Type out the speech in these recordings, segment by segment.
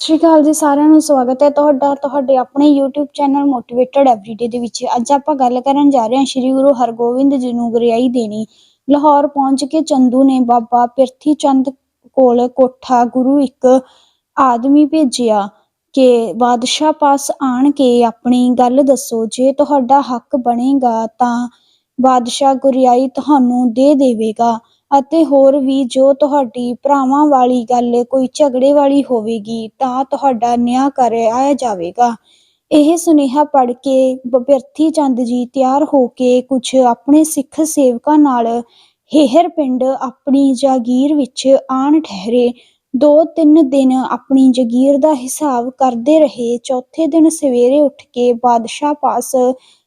ਸਤਿ ਸ਼੍ਰੀ ਅਕਾਲ ਜੀ ਸਾਰਿਆਂ ਨੂੰ, ਸਵਾਗਤ ਹੈ ਤੁਹਾਡਾ, ਤੁਹਾਡੇ ਆਪਣੇ YouTube ਚੈਨਲ ਮੋਟੀਵੇਟਡ ਐਵਰੀਡੇ ਦੇ ਵਿੱਚ। ਅੱਜ ਆਪਾਂ ਗੱਲ ਕਰਨ ਜਾ ਰਹੇ ਹਾਂ ਸ੍ਰੀ ਗੁਰੂ ਹਰਗੋਬਿੰਦ ਜੀ ਨੂੰ ਗੁਰਿਆਈ ਦੇਣੀ। ਲਾਹੌਰ ਪਹੁੰਚ ਕੇ ਚੰਦੂ ਨੇ ਬਾਬਾ ਪਿਰਥੀ ਚੰਦ ਕੋਲ ਕੋਠਾ ਗੁਰੂ ਇੱਕ ਆਦਮੀ ਭੇਜਿਆ ਕਿ ਬਾਦਸ਼ਾਹ ਪਾਸ ਆਣ ਕੇ ਆਪਣੀ ਗੱਲ ਦੱਸੋ, ਜੇ ਤੁਹਾਡਾ ਹੱਕ ਬਣੇਗਾ ਤਾਂ ਬਾਦਸ਼ਾਹ ਗੁਰਿਆਈ ਤੁਹਾਨੂੰ ਦੇ ਦੇਵੇਗਾ। ਅਤੇ ਹੋਰ ਵੀ ਜੋ ਤੁਹਾਡੀ ਭਰਾਵਾਂ ਵਾਲੀ ਗੱਲ ਕੋਈ ਝਗੜੇ ਵਾਲੀ ਹੋਵੇਗੀ, ਤਾਂ ਤੁਹਾਡਾ ਨਿਆਂ ਕਰਾਇਆ ਜਾਵੇਗਾ। ਇਹ ਸੁਨੇਹਾ ਪੜ੍ਹ ਕੇ ਬਿਰਥੀ ਚੰਦ ਜੀ ਤਿਆਰ ਹੋ ਕੇ ਕੁਝ ਆਪਣੇ ਸਿੱਖ ਸੇਵਕਾਂ ਨਾਲ ਹੇਹਰ ਪਿੰਡ ਆਪਣੀ ਜਾਗੀਰ ਵਿੱਚ ਆਣ ਠਹਿਰੇ। ਦੋ ਤਿੰਨ ਦਿਨ ਆਪਣੀ ਜਾਗੀਰ ਦਾ ਹਿਸਾਬ ਕਰਦੇ ਰਹੇ। ਚੌਥੇ ਦਿਨ ਸਵੇਰੇ ਉੱਠ ਕੇ ਬਾਦਸ਼ਾਹ ਪਾਸ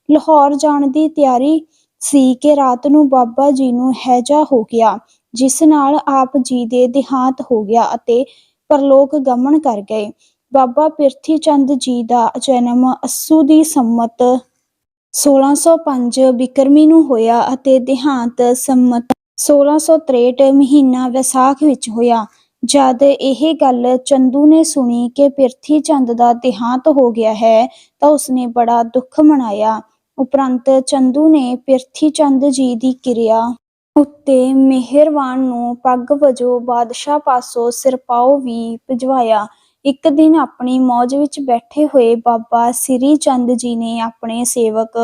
ਲਾਹੌਰ ਜਾਣ ਦੀ ਤਿਆਰੀ ਸੀ ਕਿ ਰਾਤ ਨੂੰ ਬਾਬਾ ਜੀ ਨੂੰ ਹੈਜਾ ਹੋ ਗਿਆ, ਜਿਸ ਨਾਲ ਆਪ ਜੀ ਦੇ ਦੇਹਾਂਤ ਹੋ ਗਿਆ ਅਤੇ ਪਰਲੋਕ ਗਮਨ ਕਰ ਗਏ। ਬਾਬਾ ਪਿਰਥੀ ਚੰਦ ਜੀ ਦਾ ਜਨਮ ਅੱਸੂ ਦੀ ਸੰਮਤ 1605 ਬਿਕਰਮੀ ਨੂੰ ਹੋਇਆ ਅਤੇ ਦੇਹਾਂਤ ਸੰਮਤ 1663 ਮਹੀਨਾ ਵਿਸਾਖ ਵਿੱਚ ਹੋਇਆ। ਜਦ ਇਹ ਗੱਲ ਚੰਦੂ ਨੇ ਸੁਣੀ ਕਿ ਪਿਰਥੀ ਚੰਦ ਦਾ ਦੇਹਾਂਤ ਹੋ ਗਿਆ ਹੈ, ਤਾਂ ਉਸਨੇ ਬੜਾ ਦੁੱਖ ਮਨਾਇਆ। ਉਪਰੰਤ ਚੰਦੂ ਨੇ ਪਿਰਥੀ ਚੰਦ ਜੀ ਦੀ ਕਿਰਿਆ ਉੱਤੇ ਮਿਹਰਵਾਨ ਨੂੰ ਪੱਗ ਵਜੋਂ ਬਾਦਸ਼ਾਹ ਪਾਸੋਂ ਸਿਰਪਾਓ ਵੀ ਭਿਜਵਾਇਆ। ਇੱਕ ਦਿਨ ਆਪਣੀ ਮੌਜ ਵਿੱਚ ਬੈਠੇ ਹੋਏ ਬਾਬਾ ਸ੍ਰੀ ਚੰਦ ਜੀ ਨੇ ਆਪਣੇ ਸੇਵਕ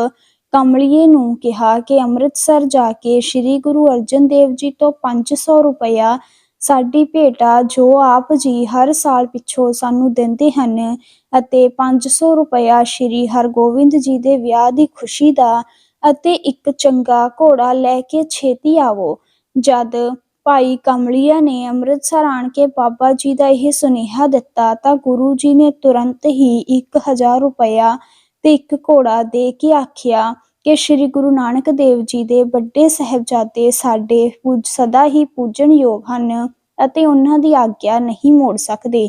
ਕਮਲੀਏ ਨੂੰ ਕਿਹਾ ਕਿ ਅੰਮ੍ਰਿਤਸਰ ਜਾ ਕੇ ਸ੍ਰੀ ਗੁਰੂ ਅਰਜਨ ਦੇਵ ਜੀ ਤੋਂ 500 ਰੁਪਇਆ ਸਾਡੀ ਭੇਟਾ ਜੋ ਆਪ ਜੀ ਹਰ ਸਾਲ ਪਿੱਛੋਂ ਸਾਨੂੰ ਦਿੰਦੇ ਹਨ ਅਤੇ 500 ਰੁਪਇਆ ਸ੍ਰੀ ਹਰਗੋਬਿੰਦ ਜੀ ਦੇ ਵਿਆਹ ਦੀ ਖੁਸ਼ੀ ਦਾ ਅਤੇ ਇੱਕ ਚੰਗਾ ਘੋੜਾ ਲੈ ਕੇ ਛੇਤੀ ਆਵੋ। ਜਦ ਭਾਈ ਕਮਲੀਆ ਨੇ ਅੰਮ੍ਰਿਤਸਰ ਆਣ ਕੇ ਬਾਬਾ ਜੀ ਦਾ ਇਹ ਸੁਨੇਹਾ ਦਿੱਤਾ ਤਾਂ ਗੁਰੂ ਜੀ ਨੇ ਤੁਰੰਤ ਹੀ 1000 ਰੁਪਇਆ ਤੇ ਇੱਕ ਘੋੜਾ ਦੇ ਕੇ ਆਖਿਆ ਕਿ ਸ੍ਰੀ ਗੁਰੂ ਨਾਨਕ ਦੇਵ ਜੀ ਦੇ ਵੱਡੇ ਸਹਿਬਜ਼ਾਦੇ ਸਾਡੇ ਪੂਜ, ਸਦਾ ਹੀ ਪੂਜਣਯੋਗ ਹਨ ਅਤੇ ਉਹਨਾਂ ਦੀ ਆਗਿਆ ਨਹੀਂ ਮੋੜ ਸਕਦੇ।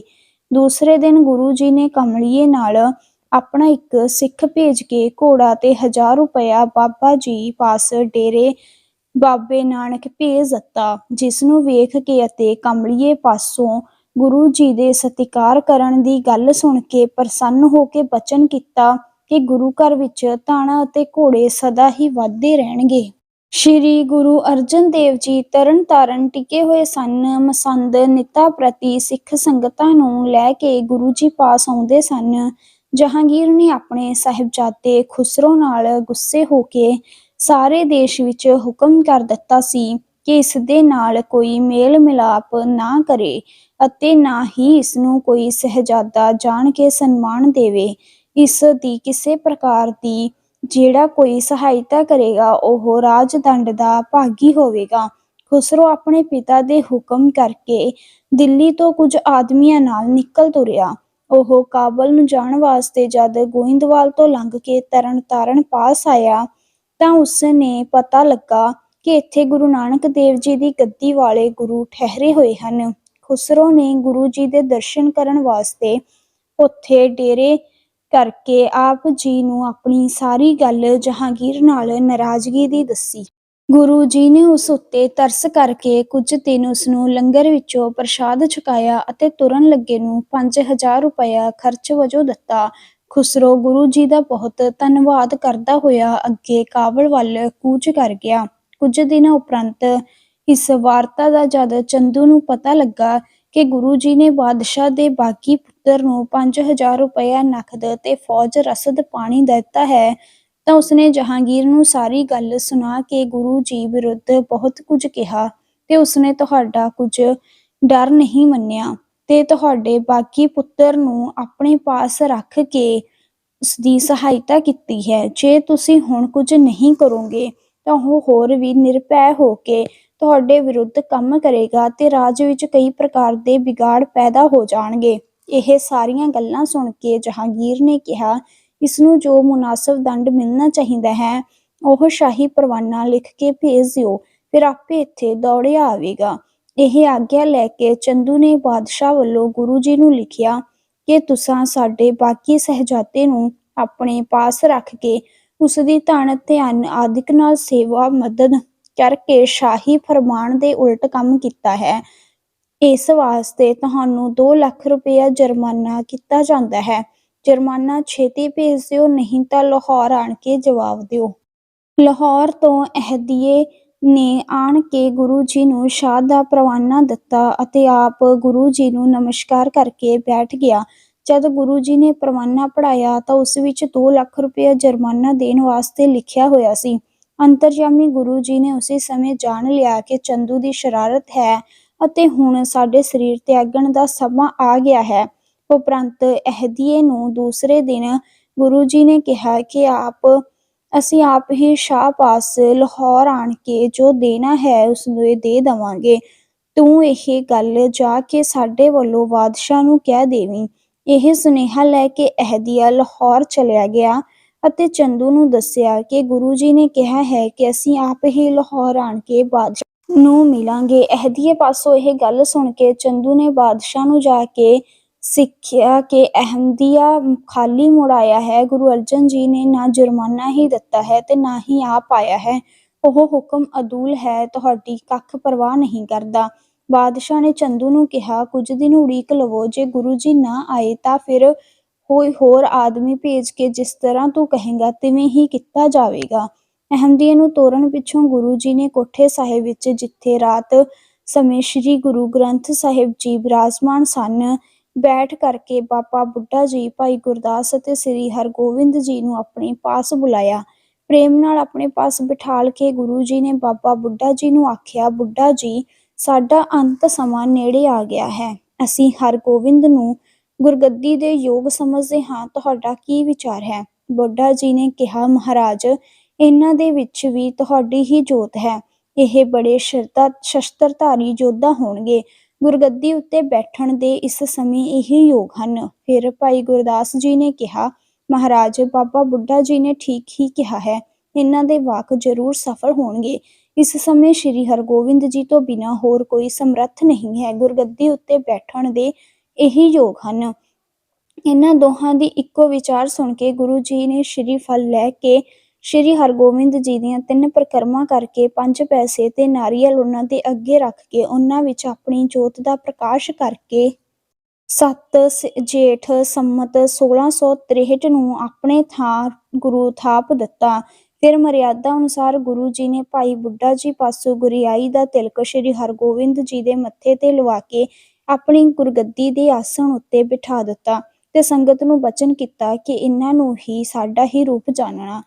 ਦੂਸਰੇ ਦਿਨ ਗੁਰੂ ਜੀ ਨੇ ਕਮਲੀਏ ਨਾਲ ਆਪਣਾ ਇੱਕ ਸਿੱਖ ਭੇਜ ਕੇ ਘੋੜਾ ਤੇ 1000 ਰੁਪਇਆ ਬਾਬਾ ਜੀ ਪਾਸ ਡੇਰੇ ਬਾਬੇ ਨਾਨਕ ਭੇਜ ਦਿੱਤਾ, ਜਿਸ ਨੂੰ ਵੇਖ ਕੇ ਅਤੇ ਕਮਲੀਏ ਪਾਸੋਂ ਗੁਰੂ ਜੀ ਦੇ ਸਤਿਕਾਰ ਕਰਨ ਦੀ ਗੱਲ ਸੁਣ ਕੇ ਪ੍ਰਸੰਨ ਹੋ ਕੇ ਬਚਨ ਕੀਤਾ। ਕਿ ਗੁਰੂ ਘਰ ਵਿੱਚ ਤਾਣਾ ਅਤੇ ਘੋੜੇ ਸਦਾ ਹੀ ਵੱਧਦੇ ਰਹਿਣਗੇ। ਸ਼੍ਰੀ ਗੁਰੂ ਅਰਜਨ ਦੇਵ ਜੀ ਤਰਨ ਤਾਰਨ ਟਿਕੇ ਹੋਏ ਸਨ। ਮਸੰਦ ਨਿਤਾ ਪ੍ਰਤੀ ਸਿੱਖ ਸੰਗਤਾਂ ਨੂੰ ਲੈ ਕੇ ਗੁਰੂ ਜੀ ਪਾਸ ਆਉਂਦੇ ਸਨ। ਜਹਾਂਗੀਰ ਨੇ ਆਪਣੇ ਸਾਹਿਬਜ਼ਾਦੇ ਖੁਸਰੋ ਨਾਲ ਗੁੱਸੇ ਹੋ ਕੇ ਸਾਰੇ ਦੇਸ਼ ਵਿੱਚ ਹੁਕਮ ਕਰ ਦਿੱਤਾ ਸੀ ਕਿ ਇਸ ਦੇ ਨਾਲ ਕੋਈ ਮੇਲ ਮਿਲਾਪ ਨਾ ਕਰੇ ਅਤੇ ਨਾ ਹੀ ਇਸ ਨੂੰ ਕੋਈ ਸਹਜਾਦਾ ਜਾਣ ਕੇ ਸਨਮਾਨ ਦੇਵੇ। ਇਸ ਦੀ ਕਿਸੇ ਪ੍ਰਕਾਰ ਦੀ ਜਿਹੜਾ ਕੋਈ ਸਹਾਇਤਾ ਕਰੇਗਾ, ਉਹ ਰਾਜਦੰਡ ਦਾ ਭਾਗੀ ਹੋਵੇਗਾ। ਖੁਸਰੋ ਆਪਣੇ ਪਿਤਾ ਦੇ ਹੁਕਮ ਕਰਕੇ ਦਿੱਲੀ ਤੋਂ ਕੁਝ ਆਦਮੀਆਂ ਨਾਲ ਨਿਕਲ ਤੁਰਿਆ। ਉਹ ਕਾਬਲ ਨੂੰ ਜਾਣ ਵਾਸਤੇ ਜਦ ਗੋਇੰਦਵਾਲ ਤੋਂ ਲੰਘ ਕੇ ਤਰਨ ਤਾਰਨ ਪਾਸ ਆਇਆ, ਤਾਂ ਉਸ ਨੇ ਪਤਾ ਲੱਗਾ ਕਿ ਇੱਥੇ ਗੁਰੂ ਨਾਨਕ ਦੇਵ ਜੀ ਦੀ ਗੱਦੀ ਵਾਲੇ ਗੁਰੂ ਠਹਿਰੇ ਹੋਏ ਹਨ। ਖੁਸਰੋ ਨੇ ਗੁਰੂ ਜੀ ਦੇ ਦਰਸ਼ਨ ਕਰਨ ਵਾਸਤੇ ਉੱਥੇ ਡੇਰੇ ਕਰਕੇ ਆਪ ਜੀ ਨੂੰ ਆਪਣੀ ਸਾਰੀ ਗੱਲ ਜਹਾਂਗੀਰ ਨਾਲ ਨਾਰਾਜ਼ਗੀ ਦੀ ਦੱਸੀ। ਗੁਰੂ ਜੀ ਨੇ ਉਸ ਉੱਤੇ ਤਰਸ ਕਰਕੇ ਕੁਝ ਦਿਨ ਉਸ ਨੂੰ ਲੰਗਰ ਵਿੱਚੋਂ ਪ੍ਰਸ਼ਾਦ ਛਕਾਇਆ ਅਤੇ ਤੁਰਨ ਲੱਗੇ ਨੂੰ 5000 ਰੁਪਇਆ ਖਰਚ ਵਜੋਂ ਦਿੱਤਾ। ਖੁਸਰੋ ਗੁਰੂ ਜੀ ਦਾ ਬਹੁਤ ਧੰਨਵਾਦ ਕਰਦਾ ਹੋਇਆ ਅੱਗੇ ਕਾਬਲ ਵੱਲ ਕੂਚ ਕਰ ਗਿਆ। ਕੁਝ ਦਿਨਾਂ ਉਪਰੰਤ ਇਸ ਵਾਰਤਾ ਦਾ ਜਦ ਚੰਦੂ ਨੂੰ ਪਤਾ ਲੱਗਾ ਕਿ ਗੁਰੂ ਜੀ ਨੇ ਬਾਦਸ਼ਾਹ ਦੇ ਬਾਕੀ ਪੁੱਤਰ ਨੂੰ 5000 ਰੁਪਇਆ ਨਕਦ ਤੇ ਫੌਜ ਰਸਦ ਪਾਣੀ ਦਿੱਤਾ ਹੈ, ਤਾਂ ਉਸਨੇ ਜਹਾਂਗੀਰ ਨੂੰ ਸਾਰੀ ਗੱਲ ਸੁਣਾ ਕੇ ਗੁਰੂ ਜੀ ਵਿਰੁੱਧ ਬਹੁਤ ਕੁਝ ਕਿਹਾ ਤੇ ਉਸਨੇ ਤੁਹਾਡਾ ਕੁਝ ਡਰ ਨਹੀਂ ਮੰਨਿਆ ਤੇ ਤੁਹਾਡੇ ਬਾਕੀ ਪੁੱਤਰ ਨੂੰ ਆਪਣੇ ਪਾਸ ਰੱਖ ਕੇ ਉਸ ਦੀ ਸਹਾਇਤਾ ਕੀਤੀ ਹੈ। ਜੇ ਤੁਸੀਂ ਹੁਣ ਕੁਝ ਨਹੀਂ ਕਰੋਗੇ ਤਾਂ ਉਹ ਹੋਰ ਵੀ ਨਿਰਭੈ ਹੋ ਕੇ ਤੁਹਾਡੇ ਵਿਰੁੱਧ ਕੰਮ ਕਰੇਗਾ ਤੇ ਰਾਜ ਵਿੱਚ ਕਈ ਪ੍ਰਕਾਰ ਦੇ ਵਿਗਾੜ ਪੈਦਾ ਹੋ ਜਾਣਗੇ। ਇਹ ਸਾਰੀਆਂ ਗੱਲਾਂ ਸੁਣ ਕੇ ਜਹਾਂਗੀਰ ਨੇ ਕਿਹਾ ਇਸ ਨੂੰ ਜੋ ਮੁਨਾਸਬ ਦੰਡ ਮਿਲਣਾ ਚਾਹੀਦਾ ਹੈ, ਉਹ ਸ਼ਾਹੀ ਪਰਵਾਨਾ ਲਿਖ ਕੇ ਭੇਜ ਦਿਓ, ਫਿਰ ਆਪੇ ਇੱਥੇ ਦੌੜਿਆ ਆਵੇਗਾ। ਇਹ ਆਗਿਆ ਲੈ ਕੇ ਚੰਦੂ ਨੇ ਬਾਦਸ਼ਾਹ ਵੱਲੋਂ ਗੁਰੂ ਜੀ ਨੂੰ ਲਿਖਿਆ ਕਿ ਤੁਸੀਂ ਸਾਡੇ ਬਾਕੀ ਸਹਜਾਦੇ ਨੂੰ ਆਪਣੇ ਪਾਸ ਰੱਖ ਕੇ ਉਸ ਦੀ ਧਨ, ਧਿਆਨ ਆਦਿਕ ਨਾਲ ਸੇਵਾ, ਮਦਦ ਕਰਕੇ ਸ਼ਾਹੀ ਫਰਮਾਨ ਦੇ ਉਲਟ ਕੰਮ ਕੀਤਾ ਹੈ। ਇਸ ਵਾਸਤੇ ਤੁਹਾਨੂੰ 2 ਲੱਖ ਰੁਪਇਆ ਜੁਰਮਾਨਾ ਕੀਤਾ ਜਾਂਦਾ ਹੈ। ਜੁਰਮਾਨਾ ਛੇਤੀ ਭੇਜ ਦਿਓ ਨਹੀਂ ਤਾਂ ਲਾਹੌਰ ਆਣ ਕੇ ਜਵਾਬ ਦਿਓ। ਲਾਹੌਰ ਤੋਂ ਅਹਿਦੀਏ ਨੇ ਆਣ ਕੇ ਗੁਰੂ ਜੀ ਨੂੰ ਸ਼ਾਹ ਦਾ ਪ੍ਰਵਾਨਾ ਦਿੱਤਾ ਅਤੇ ਆਪ ਗੁਰੂ ਜੀ ਨੂੰ ਨਮਸਕਾਰ ਕਰਕੇ ਬੈਠ ਗਿਆ। ਜਦ ਗੁਰੂ ਜੀ ਨੇ ਪ੍ਰਵਾਨਾ ਪੜਾਇਆ ਤਾਂ ਉਸ ਵਿੱਚ 2 ਲੱਖ ਰੁਪਏ ਜੁਰਮਾਨਾ ਦੇਣ ਵਾਸਤੇ ਲਿਖਿਆ ਹੋਇਆ ਸੀ। ਅੰਤਰਜਾਮੀ ਗੁਰੂ ਜੀ ਨੇ ਉਸੇ ਸਮੇਂ ਜਾਣ ਲਿਆ ਕਿ ਚੰਦੂ ਦੀ ਸ਼ਰਾਰਤ ਹੈ ਅਤੇ ਹੁਣ ਸਾਡੇ ਸਰੀਰ ਤਿਆਗਣ ਦਾ ਸਮਾਂ ਆ ਗਿਆ ਹੈ। ਉਪਰੰਤ ਅਹਿਦੀਏ ਨੂੰ ਦੂਸਰੇ ਦਿਨ ਗੁਰੂ ਜੀ ਨੇ ਕਿਹਾ ਕਿ ਆਪ, ਅਸੀਂ ਆਪ ਹੀ ਸ਼ਾਹ ਪਾਸ ਲਾਹੌਰ ਆਣ ਕੇ ਜੋ ਦੇਣਾ ਹੈ ਉਸ ਨੂੰ ਦੇ ਦੇਵਾਂਗੇ। ਤੂੰ ਇਹ ਗੱਲ ਜਾ ਕੇ ਸਾਡੇ ਵੱਲੋਂ ਬਾਦਸ਼ਾਹ ਨੂੰ ਕਹਿ ਦੇਵੀਂ। ਇਹ ਸੁਨੇਹਾ ਲੈ ਕੇ ਅਹਿਦੀਆ ਲਾਹੌਰ ਚਲਿਆ ਗਿਆ। ਅਤੇ ਚੰਦੂ ਨੂੰ ਦੱਸਿਆ ਕਿ ਗੁਰੂ ਜੀ ਨੇ ਕਿਹਾ ਹੈ ਕਿ ਅਸੀਂ ਆਪ ਹੀ ਲਾਹੌਰ ਆਣ ਕੇ ਬਾਦਸ਼ਾਹ ਨੂੰ ਮਿਲਾਂਗੇ। ਅਹਿਦੀਏ ਪਾਸੋਂ ਇਹ ਗੱਲ ਸੁਣ ਕੇ ਚੰਦੂ ਨੇ ਬਾਦਸ਼ਾਹ ਨੂੰ ਜਾ ਕੇ ਸਿੱਖਿਆ ਕਿ ਅਹਿਮਦੀਆ ਖਾਲੀ ਮੁੜਾਇਆ ਹੈ। ਗੁਰੂ ਅਰਜਨ ਜੀ ਨੇ ਨਾ ਜੁਰਮਾਨਾ ਹੀ ਦਿੱਤਾ ਹੈ ਤੇ ਨਾ ਹੀ ਆਪ ਆਇਆ ਹੈ। ਉਹ ਹੁਕਮ ਅਦੂਲ ਹੈ, ਤੁਹਾਡੀ ਕੱਖ ਪਰਵਾਹ ਨਹੀਂ ਕਰਦਾ। ਬਾਦਸ਼ਾਹ ਨੇ ਚੰਦੂ ਨੂੰ ਕਿਹਾ, ਕੁਝ ਦਿਨ ਉਡੀਕ ਲਵੋ, ਜੇ ਗੁਰੂ ਜੀ ਨਾ ਆਏ ਤਾਂ ਫਿਰ ਕੋਈ ਹੋਰ ਆਦਮੀ ਭੇਜ ਕੇ ਜਿਸ ਤਰ੍ਹਾਂ ਤੂੰ ਕਹੇਂਗਾ, ਤਿਵੇਂ ਹੀ ਕੀਤਾ ਜਾਵੇਗਾ। ਅਹਿਮਦੀਏ ਨੂੰ ਤੋਰਨ ਪਿੱਛੋਂ ਗੁਰੂ ਜੀ ਨੇ ਕੋਠੇ ਸਾਹਿਬ ਵਿੱਚ, ਜਿੱਥੇ ਰਾਤ ਸਮੇਂ ਸ੍ਰੀ ਗੁਰੂ ਗ੍ਰੰਥ ਸਾਹਿਬ ਜੀ ਬਿਰਾਜਮਾਨ ਸਨ, ਬੈਠ ਕਰਕੇ ਬਾਬਾ ਬੁੱਢਾ ਜੀ, ਭਾਈ ਗੁਰਦਾਸ ਅਤੇ ਸ੍ਰੀ ਹਰਗੋਬਿੰਦ ਜੀ ਨੂੰ ਆਪਣੇ ਪਾਸ ਬੁਲਾਇਆ। ਪ੍ਰੇਮ ਨਾਲ ਆਪਣੇ ਪਾਸ ਬਿਠਾਲ ਕੇ ਗੁਰੂ ਜੀ ਨੇ ਬਾਬਾ ਬੁੱਢਾ ਜੀ ਨੂੰ ਆਖਿਆ, ਬੁੱਢਾ ਜੀ, ਸਾਡਾ ਅੰਤ ਸਮਾਂ ਨੇੜੇ ਆ ਗਿਆ ਹੈ। ਅਸੀਂ ਹਰਗੋਬਿੰਦ ਨੂੰ ਗੁਰਗੱਦੀ ਦੇ ਯੋਗ ਸਮਝਦੇ ਹਾਂ, ਤੁਹਾਡਾ ਕੀ ਵਿਚਾਰ ਹੈ? ਬੁੱਢਾ ਜੀ ਨੇ ਕਿਹਾ, ਮਹਾਰਾਜ, ਇਹਨਾਂ ਦੇ ਵਿੱਚ ਵੀ ਤੁਹਾਡੀ ਹੀ ਜੋਤ ਹੈ। ਇਹ ਬੜੇ ਸ਼ਰਤਾ ਸ਼ਸਤਰਧਾਰੀ ਯੋਧਾ ਹੋਣਗੇ। ਗੁਰਗੱਦੀ ਉੱਤੇ ਬੈਠਣ ਦੇ ਇਸ ਸਮੇਂ ਇਹੀ ਯੋਗ ਹਨ। ਫਿਰ ਭਾਈ ਗੁਰਦਾਸ ਜੀ ਨੇ ਕਿਹਾ, ਮਹਾਰਾਜ, ਬਾਬਾ ਬੁੱਢਾ ਜੀ ਨੇ ਠੀਕ ਹੀ ਕਿਹਾ ਹੈ। ਇਹਨਾਂ ਦੇ ਵਾਕ ਜ਼ਰੂਰ ਸਫਲ ਹੋਣਗੇ। ਇਸ ਸਮੇਂ ਸ੍ਰੀ ਹਰਗੋਬਿੰਦ ਜੀ ਤੋਂ ਬਿਨਾ ਹੋਰ ਕੋਈ ਸਮਰੱਥ ਨਹੀਂ ਹੈ। ਗੁਰਗੱਦੀ ਉੱਤੇ ਬੈਠਣ ਦੇ ਇਹੀ ਯੋਗ ਹਨ। ਇਹਨਾਂ ਦੋਹਾਂ ਦੀ ਇੱਕੋ ਵਿਚਾਰ ਸੁਣ ਕੇ ਗੁਰੂ ਜੀ ਨੇ ਸ਼੍ਰੀ ਫਲ ਲੈ ਕੇ ਸ਼੍ਰੀ ਹਰਗੋਬਿੰਦ ਜੀ ਦੀਆਂ ਤਿੰਨ ਪ੍ਰਕਰਮਾ ਕਰਕੇ ਪੰਜ ਪੈਸੇ ਤੇ ਨਾਰੀਅਲ ਉਹਨਾਂ ਦੇ ਅੱਗੇ ਰੱਖ ਕੇ ਉਹਨਾਂ ਵਿੱਚ ਆਪਣੀ ਜੋਤ ਦਾ ਪ੍ਰਕਾਸ਼ ਕਰਕੇ ਸੱਤ, ਸ- ਜੇਠ, ਸੰਮਤ 1663 ਨੂੰ ਆਪਣੇ ਥਾਂ ਗੁਰੂ ਥਾਪ ਦਿੱਤਾ। ਫਿਰ ਮਰਿਆਦਾ ਅਨੁਸਾਰ ਗੁਰੂ ਜੀ ਨੇ ਭਾਈ ਬੁੱਢਾ ਜੀ ਪਾਸੋਂ ਗੁਰਿਆਈ ਦਾ ਤਿਲਕ ਸ਼੍ਰੀ ਹਰਗੋਬਿੰਦ ਜੀ ਦੇ ਮੱਥੇ ਤੇ ਲਵਾ ਕੇ ਆਪਣੀ ਗੁਰਗੱਦੀ ਦੇ ਆਸਣ ਉੱਤੇ ਬਿਠਾ ਦਿੱਤਾ ਤੇ ਸੰਗਤ ਨੂੰ ਬਚਨ ਕੀਤਾ ਕਿ ਇਹਨਾਂ ਨੂੰ ਹੀ ਸਾਡਾ ਹੀ ਰੂਪ ਜਾਣਨਾ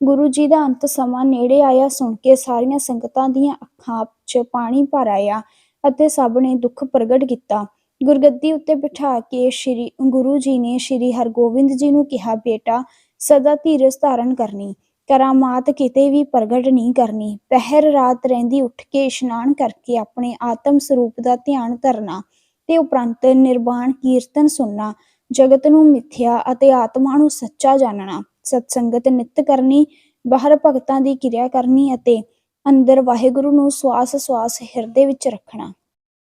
ਗੁਰੂ ਜੀ ਦਾ ਅੰਤ ਸਮਾਂ ਨੇੜੇ ਆਇਆ ਸੁਣ ਕੇ ਸਾਰੀਆਂ ਸੰਗਤਾਂ ਦੀਆਂ ਅੱਖਾਂ 'ਚ ਪਾਣੀ ਭਰ ਆਇਆ ਅਤੇ ਸਭ ਨੇ ਦੁੱਖ ਪ੍ਰਗਟ ਕੀਤਾ। ਗੁਰਗੱਦੀ ਉੱਤੇ ਬਿਠਾ ਕੇ ਸ਼੍ਰੀ, ਗੁਰੂ ਜੀ ਨੇ ਸ਼੍ਰੀ ਹਰਗੋਬਿੰਦ ਜੀ ਨੂੰ ਕਿਹਾ, ਬੇਟਾ, ਸਦਾ ਧੀਰਜ ਧਾਰਨ ਕਰਨੀ। ਕਰਾਮਾਤ ਕਿਤੇ ਵੀ ਪ੍ਰਗਟ ਨਹੀਂ ਕਰਨੀ। ਪਹਿਰ ਰਾਤ ਰਹਿੰਦੀ ਉੱਠ ਕੇ ਇਸ਼ਨਾਨ ਕਰਕੇ ਆਪਣੇ ਆਤਮ ਸਰੂਪ ਦਾ ਧਿਆਨ ਧਰਨਾ ਤੇ ਉਪਰੰਤ ਨਿਰਵਾਣ ਕੀਰਤਨ ਸੁਣਨਾ, ਜਗਤ ਨੂੰ ਮਿੱਥਿਆ ਅਤੇ ਆਤਮਾ ਨੂੰ ਸੱਚਾ ਜਾਣਨਾ। ਸਤਸੰਗਤ ਨਿਤ ਕਰਨੀ, ਬਾਹਰ ਭਗਤਾਂ ਦੀ ਕਿਰਿਆ ਕਰਨੀ ਅਤੇ ਅੰਦਰ ਵਾਹਿਗੁਰੂ ਨੂੰ ਸਵਾਸ ਸਵਾਸ ਹਿਰਦੇ ਵਿੱਚ ਰੱਖਣਾ।